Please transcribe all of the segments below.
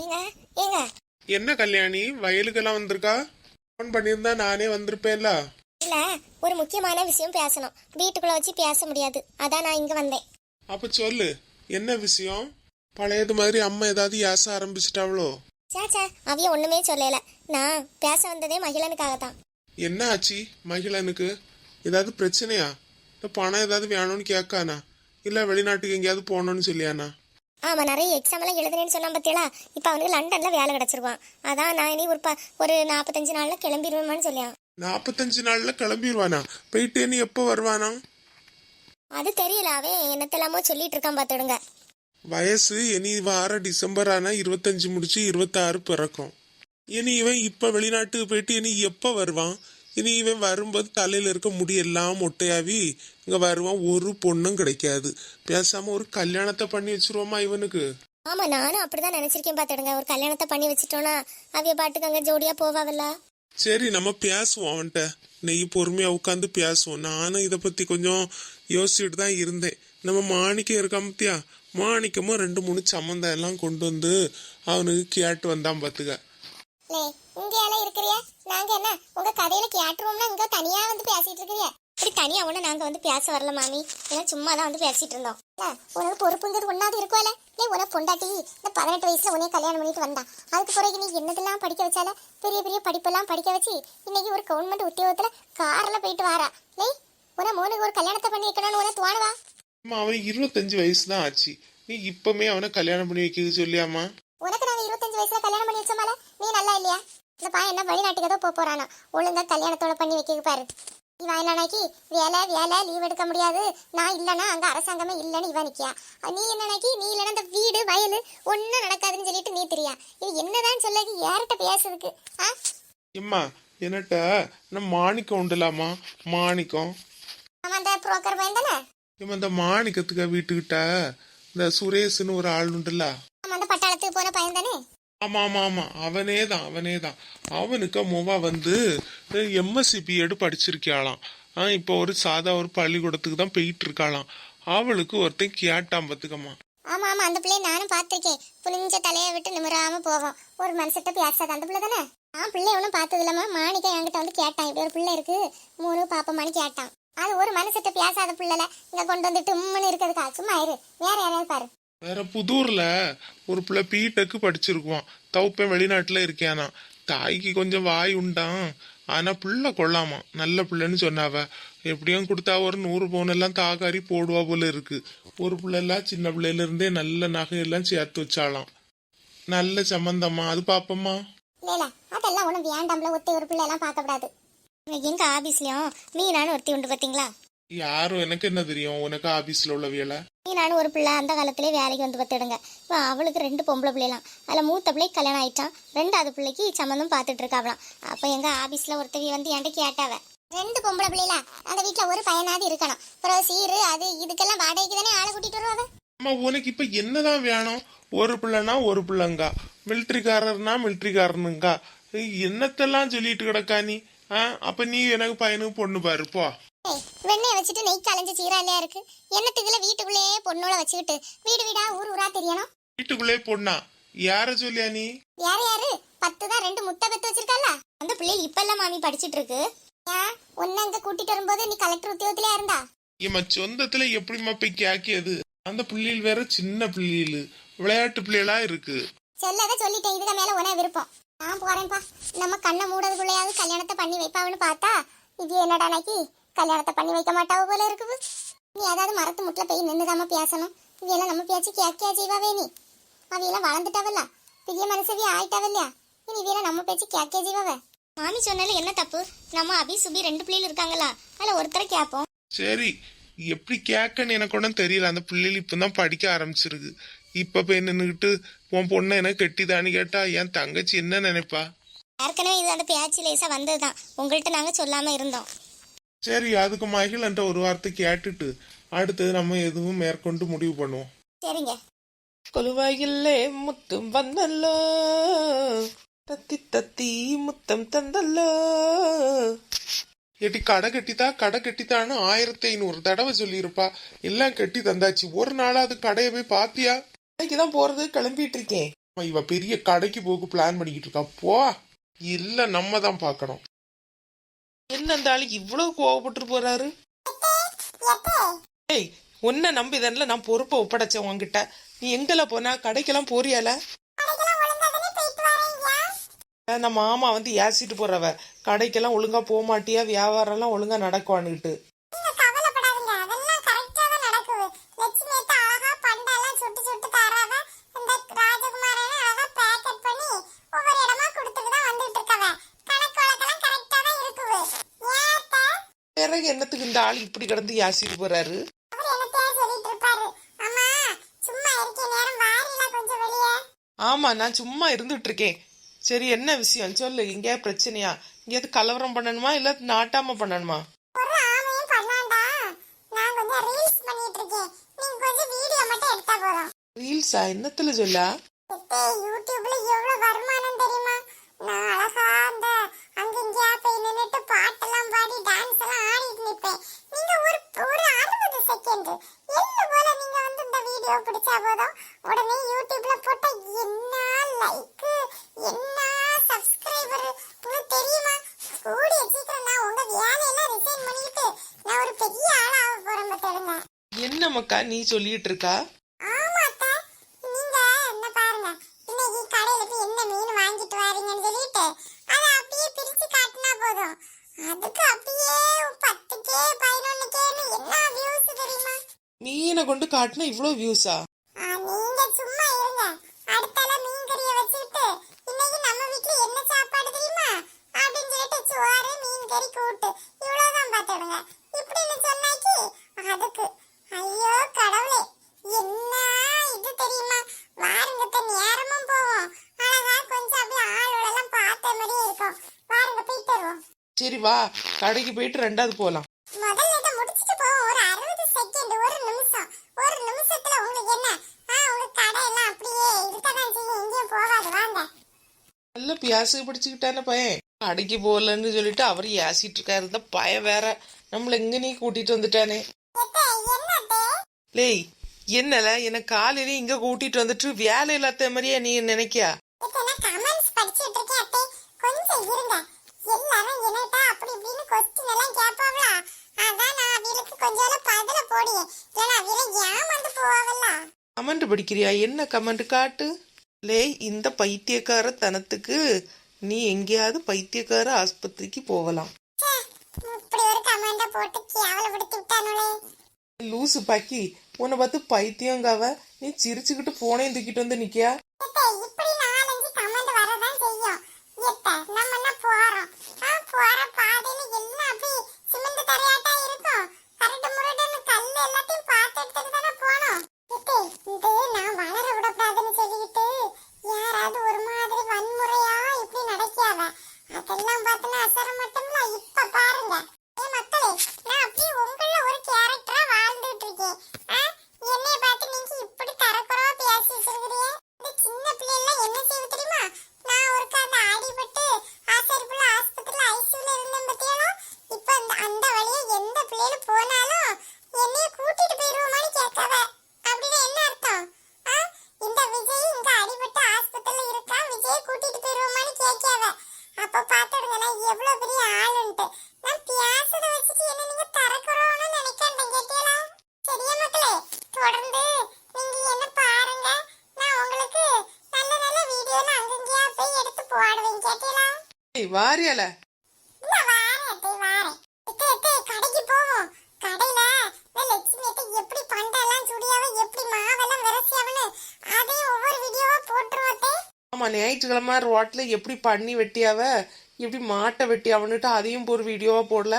ஏங்க ஏங்க? என்ன கல்யாணி? வயலுக்கெல்லாம் வந்திருக்கா? ஃபோன் பண்ணியிருந்தா நானே வந்திருப்பேன்ல. இல்ல ஒரு முக்கியமான விஷயம் பேசணும். வீட்டுக்குள்ள வச்சு பேச முடியாது. அதான் நான் இங்க வந்தேன். அப்ப சொல்லு என்ன விஷயம்? பழையது மாதிரி அம்மா ஏதாவது ஏச ஆரம்பிச்சிட்டாவளோ? சேச்சா அவிய ஒண்ணுமே சொல்லல. நான் பேச வந்ததே மகிழனுக்காக தான் என்ன ஆச்சு மகிழனுக்கு? ஏதாவது பிரச்சனையா? இந்த பணம் ஏதாவது வேணும்னு கேட்கானா? இல்ல வெளிநாட்டுக்கு எங்கேயாவது போகணும்னு சொல்லியானா? ஆமா நிறைய எக்ஸாம் எல்லாம் எழுதுனேன்னு சொன்னா பத்தியலா இப்ப அவனுக்கு லண்டன்ல வேலை கிடைச்சிருவான் அதான் நான் இனி ஒரு ப- ஒரு நாற்பத்தஞ்சு நாள்ல கிளம்பிடுவேன்னு சொல்லியான். நாற்பத்தஞ்சு நாள்ல கிளம்பிடுவானா போயிட்டு நீ எப்போ வருவானா? அது தெரியல அவன் என்னத்தெல்லாமோ சொல்லிட்டு இருக்கான் பாத்துடுங்க. வயசு இனி வார டிசம்பர் ஆனா இருபத்தஞ்சு முடிச்சு இருபத்தாறு பிறக்கும். இனி இவன் இப்ப வெளிநாட்டுக்கு போயிட்டு இனி எப்ப வருவான்? இனி இவன் வரும்போது தலையில இருக்க முடியெல்லாம் மொட்டையாவி இங்க வருவான். ஒரு பொண்ணும் கிடைக்காது. பேசாம ஒரு கல்யாணத்தை பண்ணி வச்சிருவோமா இவனுக்கு? ஆமா நானும் அப்படிதான் நினைச்சிருக்கேன் பாத்துடுங்க ஒரு கல்யாணத்தை பண்ணி வச்சிட்டோம்னா அவிய பாட்டுக்கு அங்க ஜோடியா போவாவல்ல? சரி நம்ம பேசுவோம் அவன்கிட்ட. நெய் பொறுமையா உட்காந்து பேசுவோம். நானும் இதை பத்தி கொஞ்சம் யோசிச்சுட்டு தான் இருந்தேன். நம்ம மாணிக்கம் இருக்கான் பத்தியா? மாணிக்கமும் ரெண்டு மூணு சம்மந்தம் எல்லாம் கொண்டு வந்து அவனுக்கு கேட்டு வந்தான் பாத்துக்க. லே இந்தியால இருக்கிறியா? நாங்க என்ன உங்க கதையில கேட்டுருவோம்னா இங்க தனியா வந்து பேசிட்டு இருக்கிறியா? இப்படி தனியா ஒண்ணு நாங்க வந்து பேச வரல மாமி. ஏன்னா சும்மா தான் வந்து பேசிட்டு இருந்தோம். இல்ல, உனக்கு பொறுப்புங்கிறது ஒன்னாவது இருக்கும்ல நீ உனக்கு பொண்டாட்டி இந்த பதினெட்டு வயசுல உன்னைய கல்யாணம் பண்ணிட்டு வந்தான் அதுக்கு பிறகு நீ என்னதெல்லாம் படிக்க வச்சால பெரிய பெரிய படிப்பெல்லாம் படிக்க வச்சு இன்னைக்கு ஒரு கவர்மெண்ட் உத்தியோகத்துல கார்ல போயிட்டு வாரா. லே உன மோனுக்கு ஒரு கல்யாணத்தை பண்ணி வைக்கணும்னு உனக்கு தோணுவா? அவன் இருபத்தஞ்சு வயசு தான் ஆச்சு. நீ இப்பவுமே அவனை கல்யாணம் பண்ணி வைக்க சொல்லியாமா உனக்கு நாங்க இருபத்தஞ்சு வயசுல கல்யாணம் பண்ணி வச்சோமால நீ நல்லா இல்லையா? இந்த பையன் என்ன வெளிநாட்டுக்கு ஏதோ போக போறானா. ஒழுங்கா கல்யாணத்தோட பண்ணி வைக்க பாரு. இவன் என்னன்னாக்கி வேலை வேலை லீவ் எடுக்க முடியாது. நான் இல்லைன்னா அங்க அரசாங்கமே இல்லைன்னு இவன் நிக்கியா? நீ என்னன்னாக்கி நீ இல்லைன்னா இந்த வீடு வயல் ஒன்னும் நடக்காதுன்னு சொல்லிட்டு நீ தெரியா இது என்னதான் சொல்லி யார்கிட்ட பேசுறதுக்கு? ஆ? எம்மா என்னட்ட? நம்ம மாணிக்கம் உண்டுலாமா? மாணிக்கம். அவன் அந்த புரோக்கர் பையன் தானே? இவன் இந்த மாணிக்கத்துக்கு வீட்டுக்கிட்ட? இந்த சுரேஷ்னு ஒரு ஆள் உண்டுல்ல அவன் அந்த பட்டாளத்துக்கு போன பையன் தானே? ஆமா ஆமா ஆமா அவனே தான் அவனே தான் அவனுக்கு அம்மாவா வந்து எம்எஸ்சி பிஎட் படிச்சிருக்காளாம் ஆ இப்போ ஒரு சாதா ஒரு பள்ளிக்கூடத்துக்கு தான் போயிட்டு இருக்காளாம் அவளுக்கு ஒருத்தன் கேட்டான் பத்துக்கம்மா. ஆமா ஆமா அந்த பிள்ளைய நானும் பார்த்திருக்கேன். புனிஞ்ச தலையை விட்டு நிமிராம போவோம் ஒரு மனுஷட்ட பேசாத அந்த பிள்ளை தானே? நான் பிள்ளை ஒன்றும் பார்த்தது இல்லாம மாணிக்கம் என்கிட்ட வந்து கேட்டான். இப்படி ஒரு பிள்ளை இருக்கு. மூணு பாப்பமான்னு கேட்டான். அது ஒரு மனுஷட்ட பேசாத பிள்ளைல இங்க கொண்டு வந்துட்டு உம்முன்னு இருக்கிறதுக்கா? சும்மா இரு. வேற யாராவது பாரு. வேற புதூர்ல ஒரு பிள்ளை பீட்டக்கு படிச்சிருக்குவான். தவுப்பேன் வெளிநாட்டுல இருக்கியானா? தாய்க்கு கொஞ்சம் வாய் உண்டான் ஆனா பிள்ளை கொள்ளாமா நல்ல பிள்ளைன்னு சொன்னாவ. எப்படியும் கொடுத்தா ஒரு நூறு பவுன் எல்லாம் தாகாரி போடுவா போல இருக்கு. ஒரு பிள்ளை எல்லாம் சின்ன பிள்ளையில இருந்தே நல்ல நகையெல்லாம் சேர்த்து வச்சாலாம். நல்ல சம்பந்தம்மா. அது பாப்பம்மா. அதெல்லாம் ஒண்ணும் வேண்டாம்ல. ஒத்தி ஒரு பிள்ளை எல்லாம் பார்க்க கூடாது எங்க ஆபீஸ்லயும் நீ ஒருத்தி உண்டு பாத்தீங்களா? யாரும் எனக்கு என்ன தெரியும்? உனக்கு ஆபீஸ்ல உள்ள வேலை நீ நானும் ஒரு பிள்ளை அந்த காலத்திலே வேலைக்கு வந்து பார்த்துடுங்க இப்போ அவளுக்கு ரெண்டு பொம்பளை பிள்ளைலாம். அதில் மூத்த பிள்ளைக்கு கல்யாணம் ஆயிட்டான். ரெண்டாவது பிள்ளைக்கு சம்மந்தம் பார்த்துட்டு இருக்காவலாம் அப்போ எங்கள் ஆஃபீஸில் ஒருத்தவி வந்து என்கிட்ட கேட்டாவ. ரெண்டு பொம்பளை பிள்ளைல அந்த வீட்டில் ஒரு பையனாவது இருக்கணும். அப்புறம் சீரு அது இதுக்கெல்லாம் வாடகைக்கு தானே ஆளை கூட்டிட்டு வருவாங்க அம்மா உனக்கு இப்ப என்னதான் வேணும்? ஒரு பிள்ளைனா ஒரு பிள்ளைங்கா. மிலிட்ரிக்காரர்னா மிலிட்ரிக்காரனுங்கா என்னத்தெல்லாம் சொல்லிட்டு கிடக்கா நீ? ஆ? அப்ப நீ எனக்கு பையனுக்கு பொண்ணு பாரு போ. ஏய், வெண்ணெய் வச்சுட்டு நெய் கலைஞ்ச சீராலையா இருக்கு? என்னத்துக்குள்ள வீட்டுக்குள்ளேயே பொண்ணோட வச்சுக்கிட்டு? வீடு வீடா ஊர் ஊரா தெரியணும். வீட்டுக்குள்ளே பொண்ணா? யார சொல்லியா நீ? யாரு யாரு? பத்து தான் ரெண்டு முட்டை பெத்து வச்சிருக்கல அந்த பிள்ளை இப்பெல்லாம் மாமி படிச்சிட்டு இருக்கு. ஏன்? உன்னை அங்க கூட்டிட்டு வரும்போது நீ கலெக்டர் உத்தியோகத்திலே இருந்தா? இம்மா சொந்தத்துல எப்படிம்மா போய் கேக்கியது? அந்த பிள்ளைகள் வேற சின்ன பிள்ளைகள். விளையாட்டு பிள்ளைகளா இருக்கு. செல்லத சொல்லிட்டேன். இதுக்கு மேல உன விருப்பம். நான் போறேன்ப்பா. நம்ம கண்ணை மூடதுக்குள்ளேயாவது கல்யாணத்தை பண்ணி வைப்பாவுன்னு பார்த்தா இது என்னடா நாக்கி கல்யாணத்தை பண்ணி வைக்க மாட்டாவ போல இருக்குது நீ ஏதாவது மரத்து முட்டில் போய் நின்றுதாம பேசணும் இவையெல்லாம் நம்ம பேச்சு கேக்கியா செய்வாவே நீ. அவையெல்லாம் வளர்ந்துட்டாவல்ல. பெரிய மனசவி ஆயிட்டாவல்லையா? இனி இவையெல்லாம் நம்ம பேச்சு கேக்கியா செய்வாவே? மாமி சொன்னால என்ன தப்பு? நம்ம அபி சுபி ரெண்டு பிள்ளைகள் இருக்காங்களா? அதில் ஒருத்தரை கேட்போம். சரி எப்படி கேட்கன்னு எனக்கு ஒன்றும் தெரியல. அந்த பிள்ளைகள் இப்பதான் படிக்க ஆரம்பிச்சிருக்கு. இப்ப போய் நின்னுகிட்டு உன் பொண்ணை எனக்கு கெட்டிதான்னு கேட்டா என் தங்கச்சி என்ன நினைப்பா? ஏற்கனவே இது அந்த பேச்சு லேசா வந்ததுதான். உங்கள்கிட்ட நாங்க சொல்லாம இருந்தோம். சரி அதுக்கு மகிழன்ட்ட ஒரு வார்த்தை கேட்டுட்டு அடுத்தது நம்ம எதுவும் மேற்கொண்டு முடிவு பண்ணுவோம். சரிங்க. கொலுவாயில்லே முத்தும் வந்தல்லோ? தத்தி தத்தி முத்தம் தந்தல்லோ? எட்டி கடை கட்டித்தா கடை கட்டித்தான்னு ஆயிரத்தி ஐநூறு தடவை சொல்லியிருப்பா. எல்லாம் கட்டி தந்தாச்சு. ஒரு நாளாவது கடையை போய் பாத்தியா? கடைக்கு தான் போறது கிளம்பிட்டு இருக்கேன். இவ பெரிய கடைக்கு போக பிளான் பண்ணிக்கிட்டு இருக்கா. போ. இல்ல நம்ம தான் பார்க்கணும். என்ன அந்த ஆளு இவ்வளவு கோவப்பட்டு போறாரு? ஏய் உன்னை நம்பி தானே நான் பொறுப்பை ஒப்படைச்சேன் உன்கிட்ட. நீ எங்கல போனா? கடைக்கெல்லாம் போறியால? நம்ம மாமா வந்து ஏசிட்டு போறவ. கடைக்கெல்லாம் ஒழுங்கா போக மாட்டியா வியாபாரம் எல்லாம் ஒழுங்கா நடக்குவான்னுட்டு பிறகு என்னத்துக்கு இந்த ஆள் இப்படி கிடந்து ஏசிட்டு போறாரு? ஆமா நான் சும்மா இருந்துட்டு இருக்கேன் சரி என்ன விஷயம்? சொல்லு எங்கேயா பிரச்சனையா? எங்கேயாவது கலவரம் பண்ணணுமா? இல்ல நாட்டாம பண்ணணுமா? ரீல்ஸ் என்னத்துல சொல்லா? யூடியூப்ல எவ்வளவு வருமானம் தெரியுமா நான் அழகா அந்த அங்க இங்கேயா போய் நின்னுட்டு பாட்டெல்லாம் பாடி டான்ஸ் எல்லாம் ஆடிட்டு நிப்பேன் நீங்க ஒரு ஒரு அறுபது செகண்ட் என்ன போல நீங்க வந்து இந்த வீடியோ பிடிச்சா போதும். உடனே யூடியூப்ல போட்டா என்ன லைக் என்ன சப்ஸ்கிரைபர் உங்களுக்கு தெரியுமா? கூடிய சீக்கிரம் நான் உங்க வேலையெல்லாம் ரிசைன் பண்ணிட்டு நான் ஒரு பெரிய ஆளா ஆக போறேன் பார்த்துடுங்க என்ன மக்கா நீ சொல்லிட்டு இருக்கா? ஆமா அத்தை. நீங்க என்ன பாருங்க. இன்னைக்கு கடையில போய் என்ன மீன் வாங்கிட்டு வாரீங்கன்னு சொல்லிட்டு அதை அப்படியே பிரிச்சு காட்டினா போதும். அதுக்கு அப்படியே பத்து கே பதினொன்னு கேன்னு என்ன வியூஸ் தெரியுமா? மீனை கொண்டு காட்டினா இவ்வளவு வியூஸா ஆ, நீங்க சும்மா இருங்க அடுத்தால மீன் கறியை வச்சுட்டு இன்னைக்கு நம்ம வீட்ல என்ன சாப்பாடு தெரியுமா அப்படின்னு சொல்லிட்டு சோறு மீன் கறி கூட்டு இவ்வளவுதான் பாத்துடுங்க இப்படின்னு சொன்னாக்கி அதுக்கு ஐயோ கடவுளே என்ன இது தெரியுமா வாருங்கத்த நேரமும் போவோம் அழகா கொஞ்சம் அப்படியே ஆளுகளெல்லாம் பார்த்த மாதிரியே இருக்கும் வாருங்க போயிட்டு வருவோம் சரி வா கடைக்கு போயிட்டு ரெண்டாவது போலாம். நல்ல பியாசு பிடிச்சுக்கிட்டான பையன். கடைக்கு போகலன்னு சொல்லிட்டு அவர் ஏசிட்டு இருக்காரு. இந்த பையன் வேற நம்மள எங்க நீ கூட்டிட்டு வந்துட்டானே? லேய் என்னல? என்ன காலையில இங்க கூட்டிட்டு வந்துட்டு வேலை இல்லாத மாதிரியா நீ நினைக்கியா எத்தே, நான் comments படிச்சிட்டு இருக்கேன் அத்தே. கொஞ்சம் இருங்க எல்லாரும் என்னட்டா அப்படி எல்லாம் கேட்பாங்களா? அதான் நான் அவிகளுக்கு கொஞ்சம் பதில போடியேன். ஏன்னா அவிகள் ஏமாந்து போவாங்கல்ல. கமெண்ட் படிக்கிறியா என்ன கமெண்ட் காட்டு லேய் இந்த பைத்தியக்கார தனத்துக்கு நீ எங்கேயாவது பைத்தியக்கார ஆஸ்பத்திரிக்கு போகலாம் இப்படி ஒரு அ போட்டு கேவலப்படுத்தி விட்டானுங்களே. லூசு பாக்கி உன்னை பார்த்து பைத்தியங்காவ நீ சிரிச்சுக்கிட்டு போனையும் தூக்கிட்டு வந்து நிக்கியா அப்ப பாத்துடுங்க. நான் எவ்வளவு பெரிய ஆளுன்ட்டு. நான் பியாசத வச்சுட்டு என்ன நீங்க தரக்குறோம்னு நினைக்கிறேன் கேட்டீங்களா சரியா மக்களே? தொடர்ந்து நீங்க என்ன பாருங்க. நான் உங்களுக்கு நல்ல நல்ல வீடியோல அங்கங்கேயா போய் எடுத்து போடுவேன் கேட்டீங்களா ஏய் வாரியால இல்ல வாரேன் அத்தை வாரேன் அத்தை அத்தை கடைக்கு போவோம் கடையில இந்த லட்சுமி அத்தை எப்படி பண்டெல்லாம் சுடியாவ எப்படி மாவெல்லாம் விரசியாவன்னு அதையும் ஒவ்வொரு வீடியோவா போட்டுருவோம் ஆமாம் ஞாயிற்றுக்கிழமை ரோட்ல எப்படி பண்ணி வெட்டியாவ? எப்படி மாட்டை வெட்டியாவன்னுட்டு அதையும் ஒரு வீடியோவாக போடல.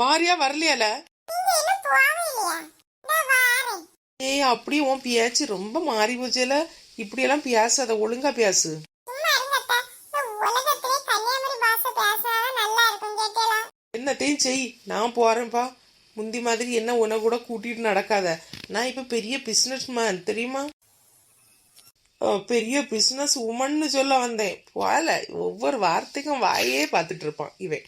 வாரியா வரலையால? ஏய் அப்படியே உன் பேச்சு ரொம்ப மாறி போச்சுல இப்படியெல்லாம் பேசாத ஒழுங்கா பேசு. சும்மா இருங்கத்தா நல்லா என்னத்தையும் செய் நான் போறேன்ப்பா. முந்தி மாதிரி என்ன உன கூட கூட்டிட்டு நடக்காத. நான் இப்ப பெரிய பிசினஸ் மேன் தெரியுமா பெரிய பிசினஸ் உமன்னு சொல்ல வந்தேன். போல ஒவ்வொரு வார்த்தைக்கும் வாயே பார்த்துட்டு இருப்பான் இவன்.